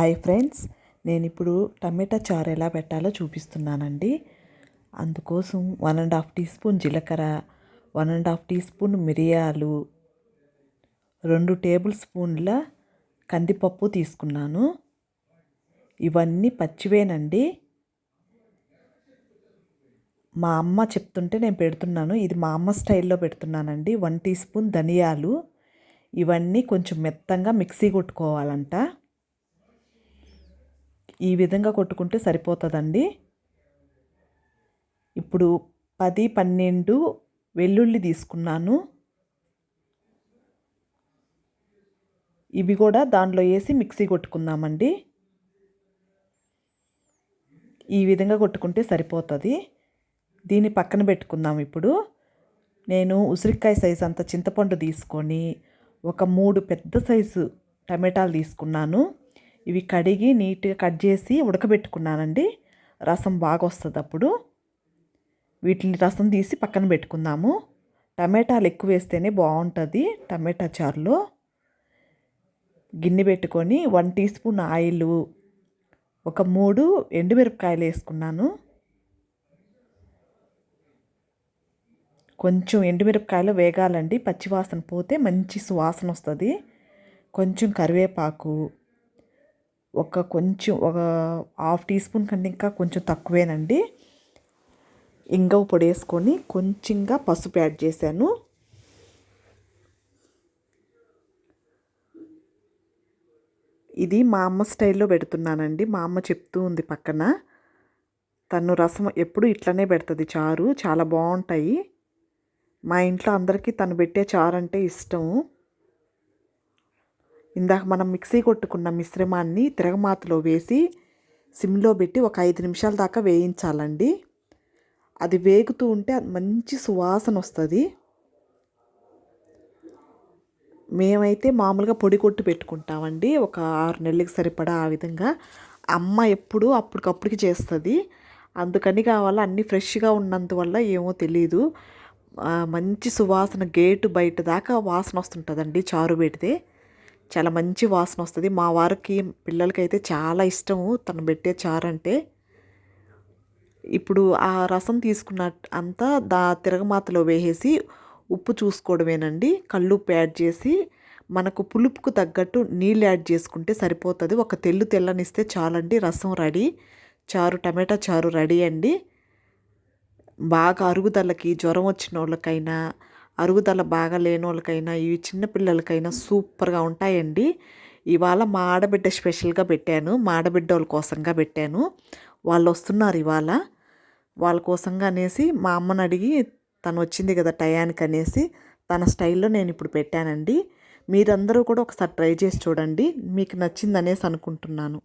Hi friends నేను ఇప్పుడు టమాటా చారు ఎలా పెట్టాలో చూపిస్తున్నానండి. అందుకోసం one and half teaspoon జీలకర్ర one and half teaspoon మిరియాలు రెండు టేబుల్ స్పూన్ల కందిపప్పు తీసుకున్నాను. ఇవన్నీ పచ్చివేనండి. మా అమ్మ చెప్తుంటే నేను పెడుతున్నాను. ఇది మా అమ్మ స్టైల్లో పెడుతున్నానండి. వన్ టీ స్పూన్ ధనియాలు. ఇవన్నీ కొంచెం మెత్తంగా మిక్సీ కొట్టుకోవాలంట. ఈ విధంగా కొట్టుకుంటే సరిపోతుందండి. ఇప్పుడు పది పన్నెండు వెల్లుల్లి తీసుకున్నాను. ఇవి కూడా దాంట్లో వేసి మిక్సీ కొట్టుకుందామండి. ఈ విధంగా కొట్టుకుంటే సరిపోతుంది. దీన్ని పక్కన పెట్టుకుందాం ఇప్పుడు. నేను ఉసిరికాయ సైజు అంత చింతపండు తీసుకొని ఒక మూడు పెద్ద సైజు టమాటాలు తీసుకున్నాను. ఇవి కడిగి నీట్గా కట్ చేసి ఉడకబెట్టుకున్నానండి. రసం బాగా వస్తుంది అప్పుడు. వీటిని రసం తీసి పక్కన పెట్టుకుందాము. టమాటాలు ఎక్కువ వేస్తేనే బాగుంటుంది టమాటా చారులో. గిన్నె పెట్టుకొని వన్ టీ స్పూన్ ఆయిల్ ఒక మూడు ఎండుమిరపకాయలు వేసుకున్నాను. కొంచెం ఎండుమిరపకాయలు వేగాలండి పచ్చివాసన పోతే మంచి సువాసన వస్తుంది కొంచెం కరివేపాకు ఒక కొంచెం ఒక హాఫ్ టీ స్పూన్ కంటే ఇంకా కొంచెం తక్కువేనండి. ఇంగవ పొడి వేసుకొని కొంచెంగా పసుపు యాడ్ చేశాను. ఇది మా అమ్మ స్టైల్లో పెడుతున్నానండి. మా అమ్మ చెప్తూ ఉంది పక్కన. తను రసం ఎప్పుడు ఇట్లనే పెడుతుంది చారు. చాలా బాగుంటాయి మా ఇంట్లో అందరికీ తను పెట్టే చారు అంటే ఇష్టము ఇందాక మనం మిక్సీ కొట్టుకున్న మిశ్రమాన్ని తిరగమాతలో వేసి సిమ్లో పెట్టి ఒక ఐదు నిమిషాల దాకా వేయించాలండి. అది వేగుతూ ఉంటే మంచి సువాసన వస్తుంది. మేమైతే మామూలుగా పొడి కొట్టు పెట్టుకుంటామండి. ఒక ఆరు నెలలకు సరిపడా ఆ విధంగా. అమ్మ ఎప్పుడు అప్పటికప్పటికి చేస్తుంది. అందుకని కావాలా అన్నీ ఫ్రెష్గా ఉన్నందువల్ల ఏమో తెలియదు మంచి సువాసన గేటు బయట దాకా వాసన వస్తుంటుందండి చారు పెడితే. చాలా మంచి వాసన వస్తుంది. మా వారికి పిల్లలకైతే చాలా ఇష్టము తను పెట్టే చారు అంటే. ఇప్పుడు ఆ రసం తీసుకున్న అంతా దా తిరగమాతలో వేసేసి ఉప్పు చూసుకోవడమేనండి. కళ్ళు ఉప్పు యాడ్ చేసి మనకు పులుపుకు తగ్గట్టు నీళ్ళు యాడ్ చేసుకుంటే సరిపోతుంది. ఒక తెల్లు తెల్లనిస్తే చాలండి రసం రెడీ. చారు టమాటా చారు రెడీ అండి. బాగా అరుగుదలకి జ్వరం వచ్చిన వాళ్ళకైనా అరుగుదల బాగా లేని వాళ్ళకైనా ఇవి చిన్నపిల్లలకైనా సూపర్గా ఉంటాయండి. ఇవాళ మా ఆడబిడ్డ స్పెషల్గా పెట్టాను మా ఆడబిడ్డ వాళ్ళ కోసంగా పెట్టాను. వాళ్ళు వస్తున్నారు ఇవాళ. వాళ్ళ కోసంగా అనేసి మా అమ్మని అడిగి తను వచ్చింది కదా టయానికి అనేసి తన స్టైల్లో నేను ఇప్పుడు పెట్టానండి. మీరందరూ కూడా ఒకసారి ట్రై చేసి చూడండి. మీకు నచ్చిందనేసి అనుకుంటున్నాను.